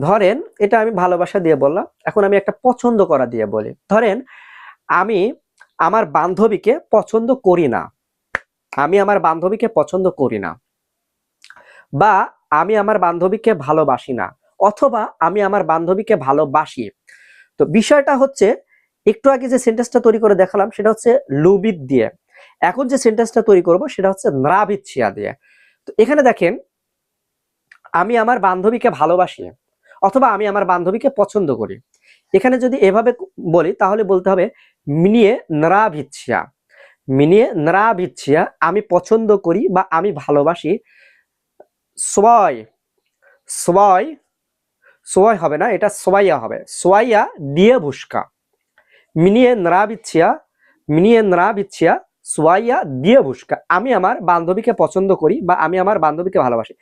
ধরেন এটা আমি ভালোবাসা দিয়ে বললাম, এখন আমি একটা পছন্দ করা দিয়ে বলি। ধরেন আমি আমার বান্ধবীকে পছন্দ করি না। আমি আমার বান্ধবীকে পছন্দ করি না। বা আমি আমার বান্ধবীকে ভালোবাসি না। অথবা আমি আমার বান্ধবীকে ভালোবাসি। তো বিষয়টা হচ্ছে, একটু আগে যে সেন্টেন্সটা তৈরি করে দেখালাম, সেটা হচ্ছে লুবিদ দিয়ে। এখন যে সেন্টেন্সটা তৈরি করব, সেটা হচ্ছে নাভিচ্ছিয়া দিয়ে। তো এখানে দেখেন, আমি আমার বান্ধবীকে ভালোবাসি অথবা আমি আমার বান্ধবীকে পছন্দ করি। এখানে যদি এভাবে বলি, তাহলে বলতে হবে, মিনিয়ে নরাভিচ্ছিয়া। মিনিয়ে নরাভিচ্ছিয়া, আমি পছন্দ করি বা আমি ভালোবাসি। সোয় সোয় সোয় হবে না, এটা সোয়াইয়া হবে। সোয়াইয়া দিয়ে ভুস্কা। মিনিয়ে নরাভিচ্ছিয়া মিনিয়ে নরাভিচ্ছিয়া, সোয়াইয়া দিয়ে ভুস্কা। আমি আমার বান্ধবীকে পছন্দ করি বা আমি আমার বান্ধবীকে ভালোবাসি।